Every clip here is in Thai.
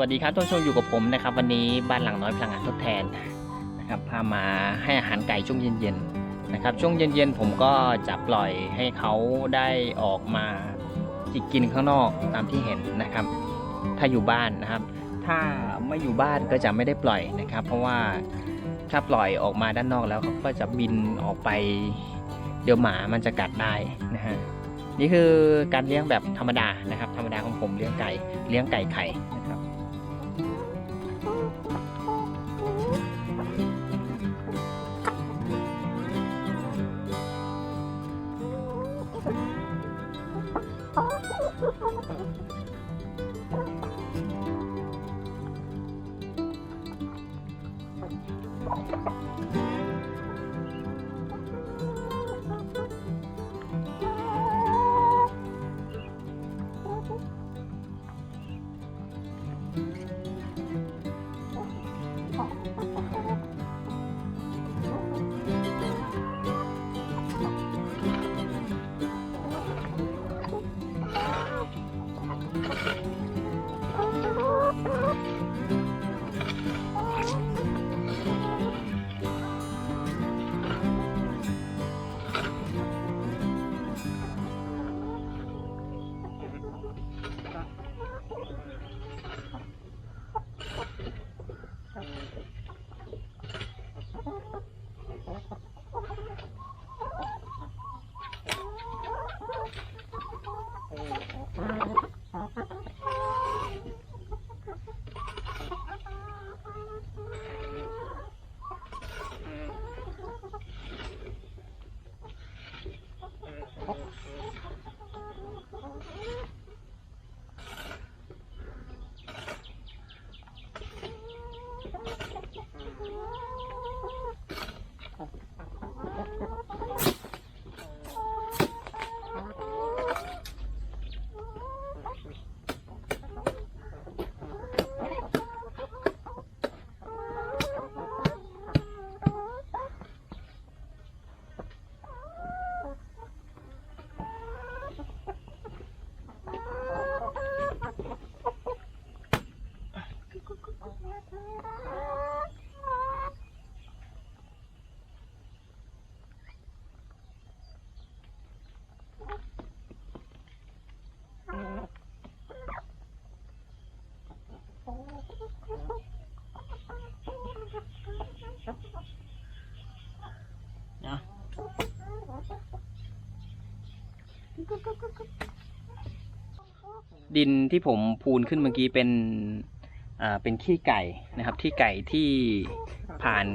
สวัสดีครับท่านผู้ชมอยู่กับผมนะครับ วันนี้บ้านหลังน้อยพลังงานทดแทนนะครับพามาให้อาหารไก่ช่วงเย็นๆนะครับ ช่วงเย็นๆผมก็จะปล่อยให้เขาได้ออกมาจิกกินข้างนอกตามที่เห็นนะครับ ถ้าอยู่บ้านนะครับ ถ้าไม่อยู่บ้านก็จะไม่ได้ปล่อยนะครับ เพราะว่าถ้าปล่อยออกมาด้านนอกแล้วเขาก็จะบินออกไปเดี๋ยวหมามันจะกัดได้นะฮะนี่คือการเลี้ยงแบบธรรมดานะครับ ธรรมดาของผมเลี้ยงไก่เลี้ยงไก่ไข่นะครับ Okay. ดินที่ผมพูนขึ้นเมื่อกี้เป็นอ่าเป็นขี้ไก่นะครับขี้ไก่ที่ผ่าน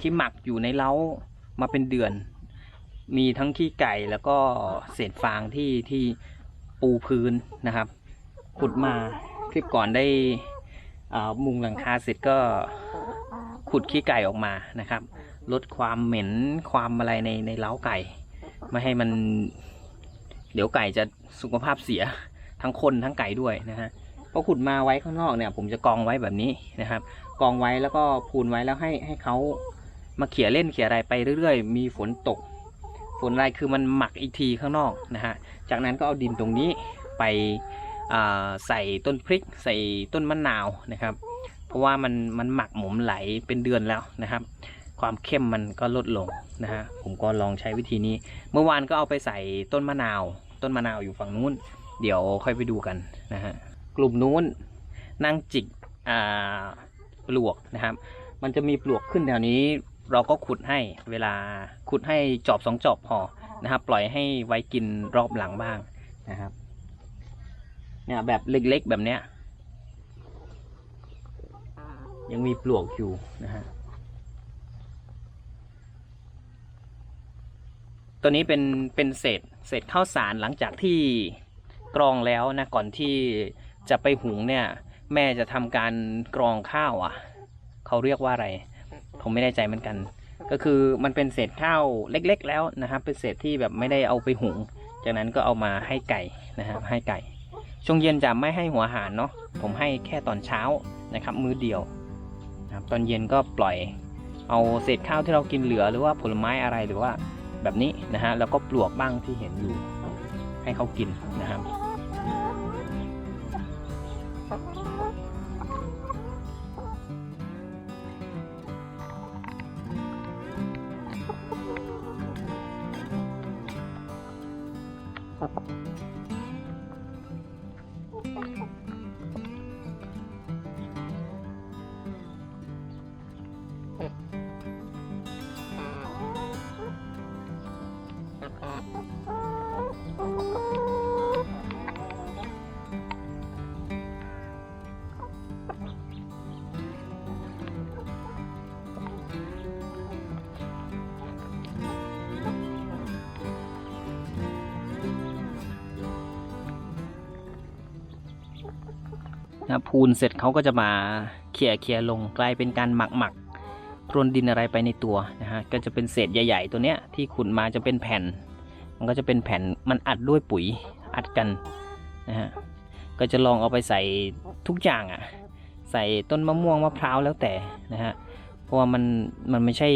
ที่หมักอยู่ในเล้ามาเป็นเดือน มีทั้งขี้ไก่แล้วก็เศษฟางที่ที่ปูพื้นนะครับ ขุดมาคลิปก่อนได้อ่ามุงหลังคาเสร็จก็ขุดขี้ไก่ออกมานะครับ ลดความเหม็นความอะไรในในเล้าไก่ ไม่ให้มัน เดี๋ยวไก่จะสุขภาพเสียทั้งคนทั้งไก่ด้วยนะฮะพอขุดมาไว้ข้างนอกเนี่ย ผมจะกองไว้แบบนี้นะครับ กองไว้แล้วก็พูนไว้แล้วให้ให้เขามาเขี่ยเล่นเขี่ยอะไรไปเรื่อยๆ มีฝนตก ฝนอะไรคือมันหมักอีกทีข้างนอกนะฮะจากนั้นก็เอาดินตรงนี้ไปใส่ต้นพริก ใส่ต้นมะนาวนะครับ เพราะว่ามันมันหมักหมมไหลเป็นเดือนแล้วนะครับ ความเข้มมันก็ลดลงนะฮะผมก็ลองใช้วิธีนี้ เมื่อวานก็เอาไปใส่ต้นมะนาว ต้นมะนาวอยู่ฝั่งนู้น เดี๋ยวค่อยไปดูกันนะฮะกลุ่มนู้นนั่งจิกอ่าปลวกนะครับ มันจะมีปลวกขึ้นแถวนี้ เราก็ขุดให้เวลาขุดให้จอบสองจอบพอนะครับ ปล่อยให้ไว้กินรอบหลังบ้างนะครับ เนี่ยแบบเล็กๆแบบเนี้ยยังมีปลวกอยู่นะฮะ ตัวนี้เป็นเป็นเศษเศษข้าวสารหลังจากที่กรองแล้วนะก่อนที่จะไปหุงเนี่ย แม่จะทำการกรองข้าวอะเขาเรียกว่าอะไร ผมไม่แน่ใจเหมือนกัน ก็คือมันเป็นเศษข้าวเล็ก ๆ แล้วนะครับ เป็นเศษที่แบบไม่ได้เอาไปหุง จากนั้นก็เอามาให้ไก่นะครับให้ไก่ ช่วงเย็นจะไม่ให้หัวหารเนาะผมให้แค่ตอนเช้านะครับ มื้อเดียวนะครับตอนเย็นก็ปล่อย เอาเศษข้าวที่เรากินเหลือหรือว่าผลไม้อะไรหรือว่า แบบนี้นะฮะแล้วก็ปลวกบ้างที่เห็นอยู่ให้เขากินนะครับ นะพูนเสร็จเขาก็จะมาเขี่ยเขี่ยลงกลายเป็นการหมักหมักพรวนดินอะไรไปในตัวนะฮะก็จะเป็นเศษใหญ่ ๆ ตัวเนี้ยที่ขุดมาจะเป็นแผ่น มันก็จะเป็นแผ่นมันอัดด้วยปุ๋ยอัดกันนะฮะก็จะลองเอาไปใส่ทุกอย่างอะ่ะใส่ต้นมะม่วงมะพร้าวแล้วแต่นะฮะเพราะว่ามันมันไม่ใช่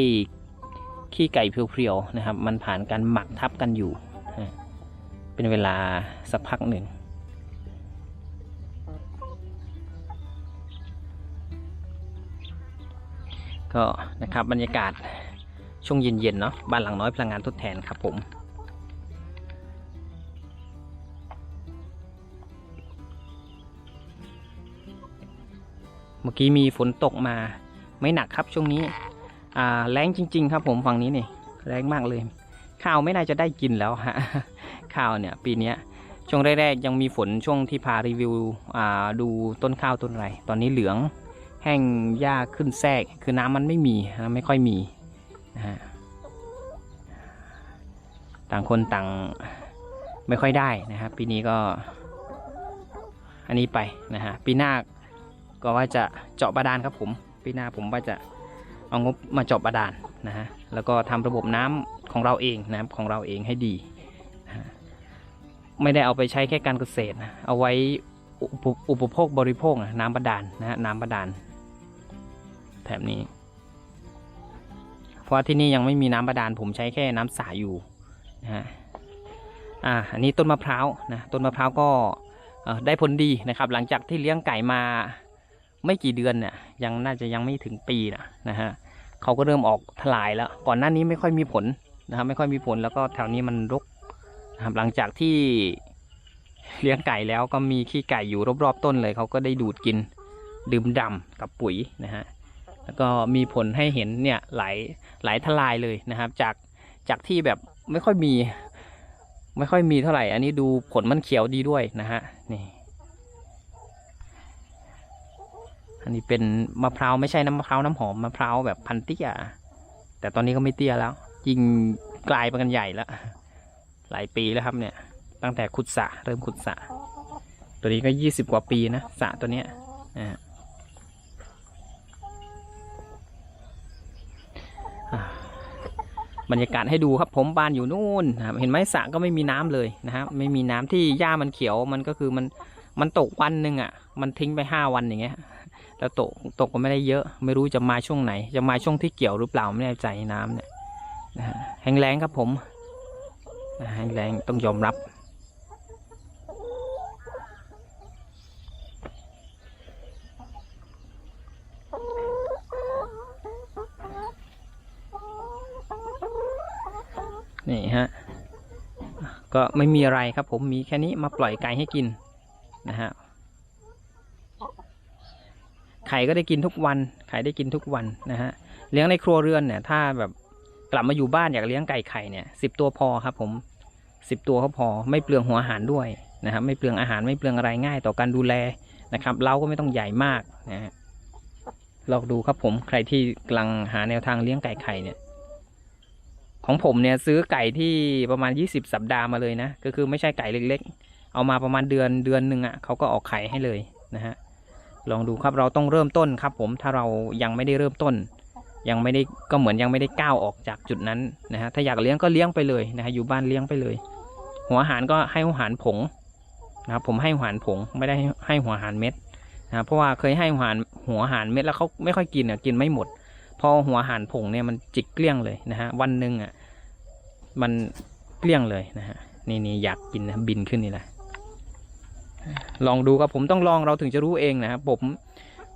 ขี้ไก่เพียวๆนะครับ มันผ่านการหมักทับกันอยู่ เป็นเวลาสักพักหนึ่ง ก็นะครับบรรยากาศช่วงเย็นๆเนาะบ้านหลังน้อยพลังงานทดแทนครับผมเมื่อกี้มีฝนตกมาไม่หนักครับช่วงนี้อ่าแรงจริง ๆ ครับผมฝั่งนี้นี่แรงมากเลย ข้าวไม่น่าจะได้กินแล้วฮะข้าวเนี่ยปีนี้ช่วงแรกๆยังมีฝนช่วงที่พารีวิวดูต้นข้าวต้นไรตอนนี้เหลือง แห้งหญ้าขึ้นแทรกคือน้ำมันไม่มีนะไม่ค่อยมีนะฮะต่างคนต่างไม่ค่อยได้นะครับ ปีนี้ก็อันนี้ไปนะฮะปีหน้าก็ว่าจะเจาะบาดาลครับผมปีหน้าผมว่าจะเอางบมาเจาะบาดาลนะฮะแล้วก็ทำระบบน้ำของเราเองนะครับของเราเองให้ดีนะฮะไม่ได้เอาไปใช้แค่การเกษตรนะเอาไว้อุปอุปโภคบริโภคนะน้ำบาดาลนะฮะน้ำบาดาล แถบนี้ เพราะที่นี่ยังไม่มีน้ำบาดาลผมใช้แค่น้ำสาอยู่นะฮะอ่าอันนี้ต้นมะพร้าวนะต้นมะพร้าวก็ได้ผลดีนะครับ หลังจากที่เลี้ยงไก่มาไม่กี่เดือนเนี่ยยังน่าจะยังไม่ถึงปีนะนะฮะเขาก็เริ่มออกทลายแล้ว ก่อนหน้านี้ไม่ค่อยมีผลนะครับไม่ค่อยมีผลแล้วก็แถวนี้มันรกนะครับหลังจากที่เลี้ยงไก่แล้วก็มีขี้ไก่อยู่รอบๆต้นเลยเขาก็ได้ดูดกินดื่มดำกับปุ๋ยนะฮะ แล้วก็มีผลให้เห็นเนี่ยไหลายหลทลายเลยนะครับ จากจากที่แบบไม่ค่อยมี ไม่ค่อยมีเท่าไหร่ อันนี้ดูผลมันเขียวดีด้วยนะฮะนี่ อันนี้เป็นมะพร้าวไม่ใช่น้ำมะพร้าวน้ำหอมมะพร้าวแบบพันเตี้ยแต่ตอนนี้ก็ไม่เตี้ยแล้วยิงกลายไปกันใหญ่แล้วหลายปีแล้วครับเนี่ย ตั้งแต่ขุดสระเริ่มขุดสระตัวนี้ก็ยี่สิบกว่าปีนะสระตัวเนี้ยอ่า บรรยากาศให้ดูครับผมบานอยู่นู่นนะครับเห็นไหมสระก็ไม่มีน้ำเลยนะครับไม่มีน้ำที่หญ้ามันเขียวมันก็คือมันมันตกวันหนึ่งอะ มันทิ้งไปห้าวันอย่างเงี้ยแล้วตกตกก็ไม่ได้เยอะ ไม่รู้จะมาช่วงไหน จะมาช่วงที่เกี่ยวหรือเปล่าไม่แน่ใจน้ำเนี่ยนะแห้งแล้งครับผมนะแห้งแล้งต้องยอมรับ นี่ฮะก็ไม่มีอะไรครับผมมีแค่นี้มาปล่อยไก่ให้กินนะฮะไข่ก็ได้กินทุกวันไข่ได้กินทุกวันนะฮะเลี้ยงในครัวเรือนเนี่ย ถ้าแบบกลับมาอยู่บ้านอยากเลี้ยงไก่ไข่เนี่ยสิบตัวพอครับผมสิบตัวก็พอไม่เปลืองหัวอาหารด้วยนะครับไม่เปลืองอาหารไม่เปลืองอะไรง่ายต่อการดูแลนะครับเราก็ไม่ต้องใหญ่มากนะฮะลองดูครับผมใครที่กำลังหาแนวทางเลี้ยงไก่ไข่เนี่ย ของผมเนี่ยซื้อไก่ที่ประมาณ 20 สัปดาห์มาเลยนะ ก็คือไม่ใช่ไก่เล็กๆ เอามาประมาณเดือนเดือนหนึ่งอะ่ะเขาก็ออกไข่ให้เลยนะฮะลองดูครับเราต้องเริ่มต้นครับ ผมถ้าเรายังไม่ได้เริ่มต้น ยังไม่ได้ก็เหมือนยังไม่ได้ก้าวออกจากจุดนั้นนะฮะถ้าอยากเลี้ยงก็เลี้ยงไปเลยนะฮะอยู่บ้านเลี้ยงไปเลย หัวอาหารก็ให้หัวอาหารผงนะครับผมให้หัวอาหารผงไม่ได้ให้ห้หัวอาหารเม็ดนะเพราะว่าเคยให้หัวอาหารหัวอาหารเม็ดแล้วเขาไม่ค่อยกินอะกินไม่หมด พอหัวหารผงเนี่ยมันจิกเกลี้ยงเลยนะฮะวันหนึ่งอะมันเกลี้ยงเลยนะฮะนี่นี่อยากกินนะบินขึ้นนี่แหละลองดูครับผมต้องลองเราถึงจะรู้เองนะครับผม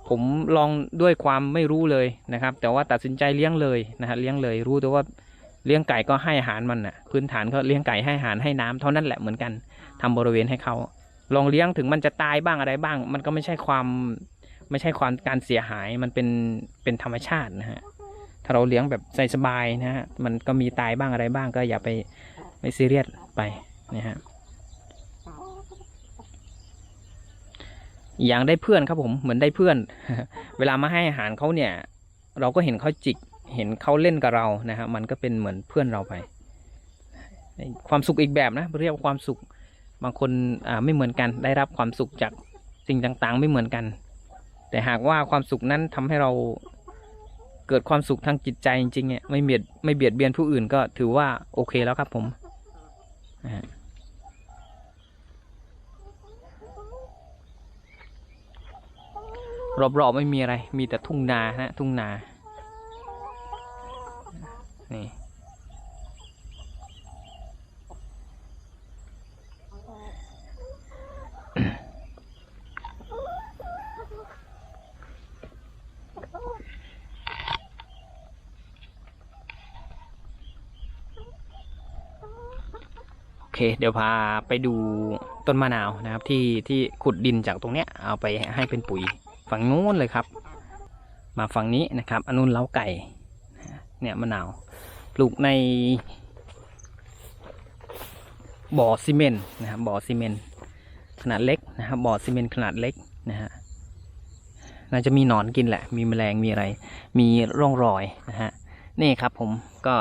ผมลองด้วยความไม่รู้เลยนะครับ แต่ว่าตัดสินใจเลี้ยงเลยนะฮะเลี้ยงเลยรู้แต่ว่าเลี้ยงไก่ก็ให้อาหารมันอะ พื้นฐานก็เลี้ยงไก่ให้อาหารให้น้ำเท่านั้นแหละเหมือนกันทำบริเวณให้เขาลองเลี้ยงถึงมันจะตายบ้างอะไรบ้าง มันก็ไม่ใช่ความ ไม่ใช่ความการเสียหายมันเป็นเป็นธรรมชาตินะฮะถ้าเราเลี้ยงแบบใจสบายนะฮะมันก็มีตายบ้างอะไรบ้างก็อย่าไปไม่ซีเรียสไปนะฮะอย่างได้เพื่อนครับผมเหมือนได้เพื่อน เวลามาให้อาหารเขาเนี่ย เราก็เห็นเขาจิกเห็นเขาเล่นกับเรานะฮะมันก็เป็นเหมือนเพื่อนเราไป ความสุขอีกแบบนะเรียกว่าความสุขบางคนอ่าไม่เหมือนกันได้รับความสุขจากสิ่งต่างๆ ไม่เหมือนกัน แต่หากว่าความสุขนั้นทำให้เราเกิดความสุขทางจิตใจจริงๆเนี่ยไม่เบียดไม่เบียดเบียนผู้อื่นก็ถือว่าโอเคแล้วครับผมรอบๆไม่มีอะไร มีแต่ทุ่งนาฮะ ทุ่งนา นี่ เคเดี๋ยวพาไปดูต้นมะนาวนะครับที่ที่ขุดดินจากตรงเนี้ยเอาไปให้เป็นปุ๋ยฝั่งนู้นเลยครับ มาฝั่งนี้นะครับอันนู้นเล้าไก่เนี่ยมะนาวปลูกในบ่อซีเมนต์นะครับบ่อซีเมนต์ขนาดเล็กนะครับบ่อซีเมนต์ขนาดเล็กนะฮะน่าจะมีหนอนกินแหละ มีแมลงมีอะไร มีร่องรอยนะฮะนี่ครับผมก็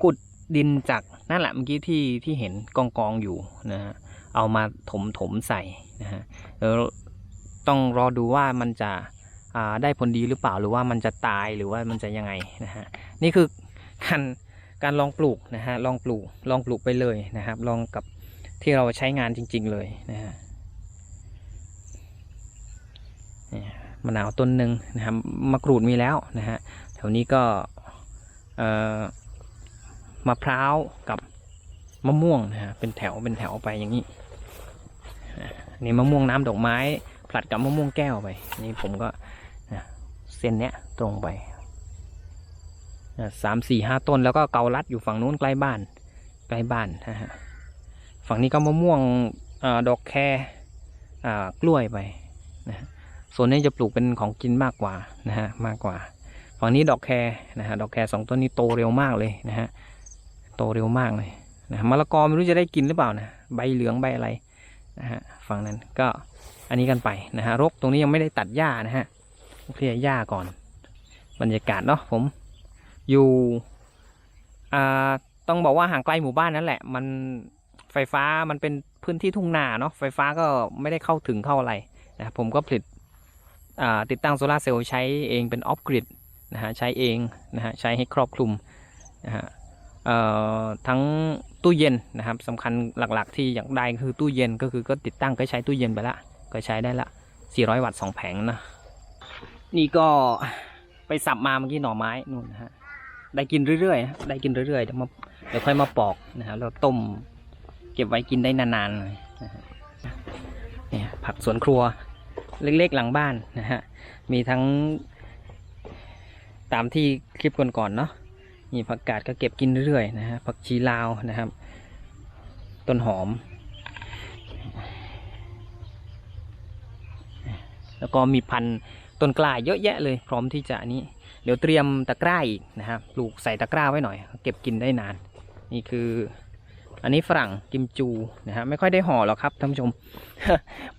ขุด ดินจากนั่นแหละเมื่อกี้ที่ที่เห็นกองกองอยู่นะฮะเอามาถมถมใส่นะฮะแล้วต้องรอดูว่ามันจะอ่าได้ผลดีหรือเปล่าหรือว่ามันจะตายหรือว่ามันจะยังไงนะฮะนี่คือการการลองปลูกนะฮะลองปลูกลองปลูกไปเลยนะครับ ลองกับที่เราใช้งานจริง ๆ เลยนะฮะมะนาวต้นหนึ่งนะครับมะกรูดมีแล้วนะฮะแถวนี้ก็เอ่อ มะพร้าวกับมะม่วงนะฮะเป็นแถวเป็นแถวไปอย่างนี้นี่มะม่วงน้ำดอกไม้ผลัดกับมะม่วงแก้วไป นี่ผมก็นะเส้นเนี้ยตรงไปสามสี่ห้าต้นแล้วก็เกาลัดอยู่ฝั่งนู้นใกล้บ้าน ใกล้บ้านนะฮะฝั่งนี้ก็มะม่วงอดอกแคอ่ากล้วยไปนะฮะส่วนนี้จะปลูกเป็นของกินมากกว่านะฮะมากกว่า ฝั่งนี้ดอกแคนะฮะดอกแคสองต้นนี้โตเร็วมากเลยนะฮะ โตเร็วมากเลยนะมะละกอไม่รู้จะได้กินหรือเปล่านะใบเหลืองใบอะไรนะฮะฝั่งนั้นก็อันนี้กันไปนะฮะรกตรงนี้ยังไม่ได้ตัดหญ้านะฮะเคลียร์หญ้าก่อน บรรยากาศเนาะผมอยู่อ่าต้องบอกว่าห่างไกลหมู่บ้านนั่นแหละ มันไฟฟ้ามันเป็นพื้นที่ทุ่งนาเนาะไฟฟ้าก็ไม่ได้เข้าถึงเข้าอะไรนะผมก็ผลิตอ่าติดตั้งโซลาเซลล์ใช้เองเป็นออฟกริดนะฮะใช้เองนะฮะใช้ให้ครอบคลุมนะฮะ ทั้งตู้เย็นนะครับสำคัญหลักๆ ที่อยากได้ก็คือตู้เย็นก็คือก็ติดตั้งก็ใช้ตู้เย็นไปละก็ใช้ได้ละ 400 วัตต์สองแผงนะนี่ก็ไปสับมาเมื่อกี้หน่อไม้นู่นนะฮะได้กินเรื่อยๆนะได้กินเรื่อยๆเดี๋ยวมาเดี๋ยวค่อยมาปอกนะฮะแล้วต้มเก็บไว้กินได้นานๆเลยนะฮะเนี่ยผักสวนครัวเล็กๆหลังบ้านนะฮะมีทั้งตามที่คลิปก่อนๆเนาะ นี่ผักกาดก็เก็บกินเรื่อยๆนะฮะผักชีลาวนะครับ ต้นหอม แล้วก็มีพันธุ์ต้นกล้าเยอะแยะเลยพร้อมที่จะนนี้ เดี๋ยวเตรียมตะกร้าอีกนะครับปลูกใส่ตะกร้าไว้หน่อย เก็บกินได้นาน นี่คือ อันนี้ฝรั่งกิมจูนะฮะไม่ค่อยได้ห่อหรอกครับท่านผู้ชม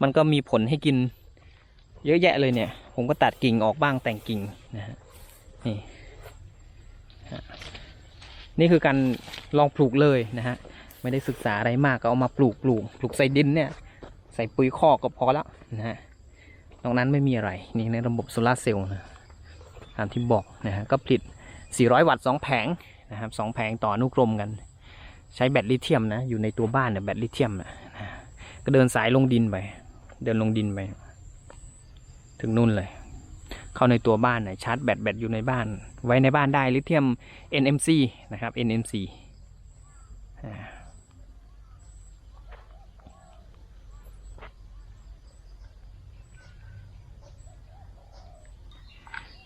มันก็มีผลให้กิน เยอะแยะเลยเนี่ย ผมก็ตัดกิ่งออกบ้างแต่งกิ่งนะฮะนี่ นี่คือการลองปลูกเลยนะฮะไม่ได้ศึกษาอะไรมากก็เอามาปลูกปลูกปลูกใส่ดินเนี่ย ใส่ปุ๋ยคอกก็พอแล้วนะฮะนอกนั้นไม่มีอะไรนี่ในระบบโซลาร์เซลล์นะตามที่บอกนะฮะก็ผลิต 400 วัตต์ 2 แผงนะครับสแผงต่ออนุกรมกัน ใช้แบตลิเธียมนะอยู่ในตัวบ้านเนี่ยแบตลิเธียมนะนะก็เดินสายลงดินไป เดินลงดินไป ถึงนู่นเลย เข้าในตัวบ้านนะชาร์จแบตแบตอยู่ในบ้าน ไว้ในบ้านได้ลิเธียม NMC นะครับ NMC อ่า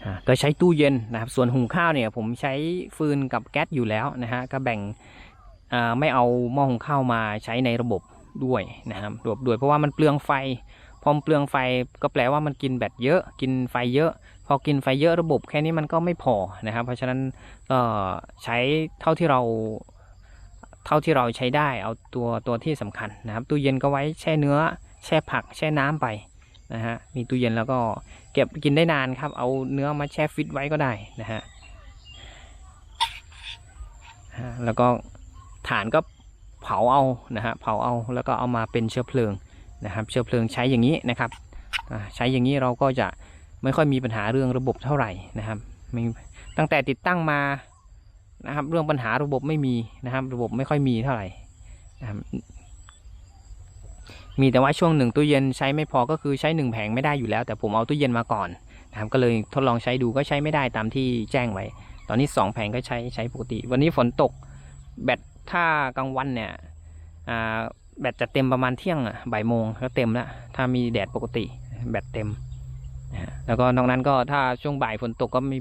อ่าก็ใช้ตู้เย็นนะครับส่วนหุงข้าวเนี่ยผมใช้ฟืนกับแก๊สอยู่แล้วนะฮะก็แบ่งอ่าไม่เอาหม้อหุงข้าวมาใช้ในระบบด้วยนะครับรวบด้วยเพราะว่ามันเปลืองไฟ พอมเปลืองไฟก็แปลว่ามันกินแบตเยอะ กินไฟเยอะ พอกินไฟเยอะระบบแค่นี้มันก็ไม่พอนะครับ เพราะฉะนั้นก็ใช้เท่าที่เราเท่าที่เราใช้ได้เอาตัวตัวที่สำคัญนะครับ ตู้เย็นก็ไว้แช่เนื้อ แช่ผัก แช่น้ำไปนะฮะมีตู้เย็นแล้วก็เก็บกินได้นานครับ เอาเนื้อมาแช่ฟิตไว้ก็ได้นะฮะแล้วก็ฐานก็เผาเอานะฮะเผาเอาแล้วก็เอามาเป็นเชื้อเพลิง นะครับ เชื้อเพลิงใช้อย่างนี้นะครับใช้อย่างนี้เราก็จะไม่ค่อยมีปัญหาเรื่องระบบเท่าไหร่นะครับม่ตั้งแต่ติดตั้งมานะครับ เรื่องปัญหาระบบไม่มีนะครับ ระบบไม่ค่อยมีเท่าไหร่นะครับมีแต่ว่าช่วงหนึ่งตู้เย็นใช้ไม่พอก็คือใช้หนึ่งแผงไม่ได้อยู่แล้ว แต่ผมเอาตู้เย็นมาก่อนนะครับก็เลยทดลองใช้ดูก็ใช้ไม่ได้ตามที่แจ้งไว้ ตอนนี้สองแผงก็ใช้ใช้ปกติ วันนี้ฝนตกแบตถ้ากลางวันเนี่ยอ่า แบตจะเต็มประมาณเที่ยงอะบ่ายโมงก็เต็มแล้วถ้ามีแดดปกติ แบตเต็มนะแล้วก็นอกนั้นก็ถ้าช่วงบ่ายฝนตกก็มี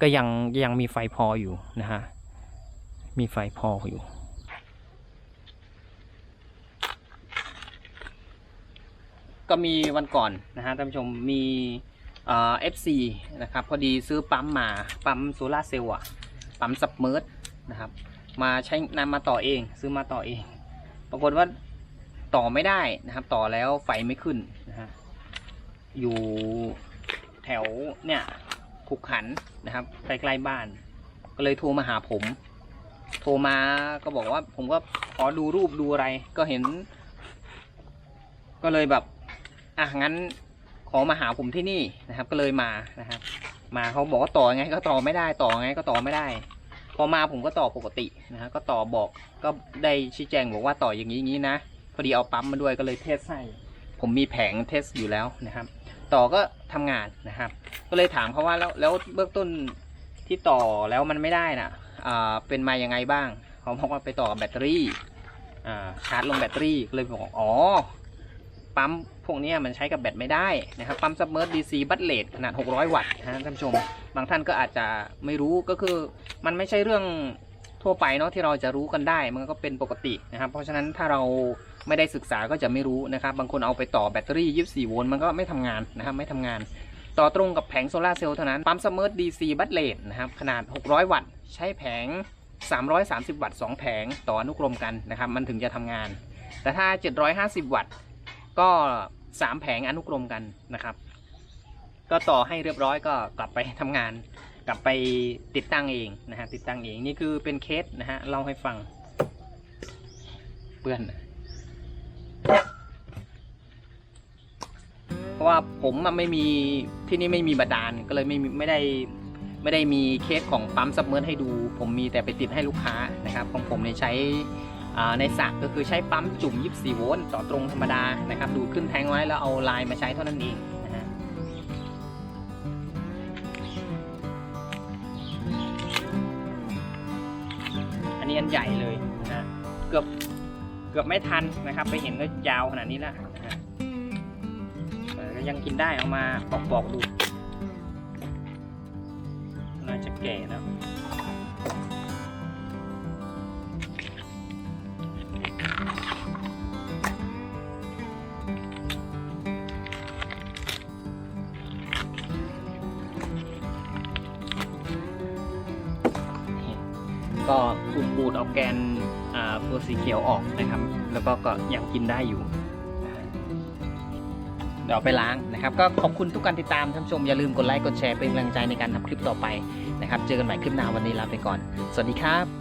ก็ยังยังมีไฟพออยู่นะฮะมีไฟพออยู่ก็มีวันก่อนนะฮะท่านผู้ชมมีเอฟซีนะครับพอดีซื้อปั๊มมาปั๊มโซลาเซลล์อะปั๊มซับเมอร์นะครับมาใช้นำมาต่อเองซื้อมาต่อเอง ปรากฏว่าต่อไม่ได้นะครับ ต่อแล้วไฟไม่ขึ้นนะฮะอยู่แถวเนี่ยขุกขันนะครับใกล้ๆบ้าน ก็เลยโทรมาหาผม โทรมาก็บอกว่า ผมก็ขอดูรูปดูอะไร ก็เห็น ก็เลยแบบอะงั้นขอมาหาผมที่นี่นะครับ ก็เลยมานะครับ มาเขาบอกว่าต่อไง ก็ต่อไม่ได้ต่อไงก็ต่อไม่ได้ อมาผมก็ต่อปกตินะฮะก็ต่อบอกก็ได้ชี้แจงบอกว่าต่ออย่างนี้งนี้นะพอดีเอาปั๊มมาด้วยก็เลยเทสให้ผมมีแผงเทสอยู่แล้วนะครับ ต่อก็ทำงานนะครับ ก็เลยถามเขาว่าแล้วแล้วเบื้องต้นที่ต่อแล้วมันไม่ได้น่ะอ่าเป็นมายังไงบ้างเขาบอกว่าไปต่อกับแบตเตอรี่อ่าชาร์จลงแบตเตอรี่ก็เลยบอกอ๋อปั๊มพวกนี้มันใช้กับแบตไม่ได้นะครับปั๊มซับเมอร์ดีซีบัตเลตขนาด 600 วัตต์นะฮะท่านผู้ชม บางท่านก็อาจจะไม่รู้ก็คือ มันไม่ใช่เรื่องทั่วไปเนาะที่เราจะรู้กันได้มันก็เป็นปกตินะครับ เพราะฉะนั้นถ้าเราไม่ได้ศึกษาก็จะไม่รู้นะครับ บางคนเอาไปต่อแบตเตอรี่ 24 โวลต์มันก็ไม่ทำงานนะครับไม่ทำงาน ต่อตรงกับแผงโซลาเซลล์เท่านั้นปั๊มซัมเมอร์ดีซีบัตเลตนะครับขนาด 600 วัตต์ ใช้แผง 330 วัตต์ 2 แผงต่ออนุกรมกันนะครับ มันถึงจะทำงาน แต่ถ้า 750 วัตต์ ก็ 3 แผงอนุกรมกันนะครับ ก็ต่อให้เรียบร้อยก็กลับไปทำงาน กลับไปติดตั้งเองนะฮะติดตั้งเองนี่คือเป็นเคสนะฮะเล่าให้ฟัง เปื้อนเพราะว่าผมไม่มีที่นี่ไม่มีบาดาลก็เลยไม่ไม่ได้ไม่ได้มีเคสของปั๊มซับเมอร์ให้ดู ผมมีแต่ไปติดให้ลูกค้านะครับ ของผมเนี่ยใช้อ่าในสระก็คือใช้ปั๊มจุ่ม 24 โวลต์ต่อตรงธรรมดานะครับ ดูดขึ้นแทงไว้แล้วเอาลายมาใช้เท่านั้นเอง เกือบเกือบไม่ทันนะครับ ไปเห็นก็ยาวขนาดนี้แล้วก็ยังกินได้เอามาปอกปอกๆดูน่าจะแก่แล้วก็ขูดบูดเอาแกนอ่า ตัวสีเขียวออกนะครับ แล้วก็ก็ยังกินได้อยู่เดี๋ยวไปล้างนะครับ ก็ขอบคุณทุกการติดตามท่านชมอย่าลืมกดไลค์กดแชร์เป็นกำลังใจในการทำคลิปต่อไปนะครับ เจอกันใหม่คลิปหน้าวันนี้ลาไปก่อน สวัสดีครับ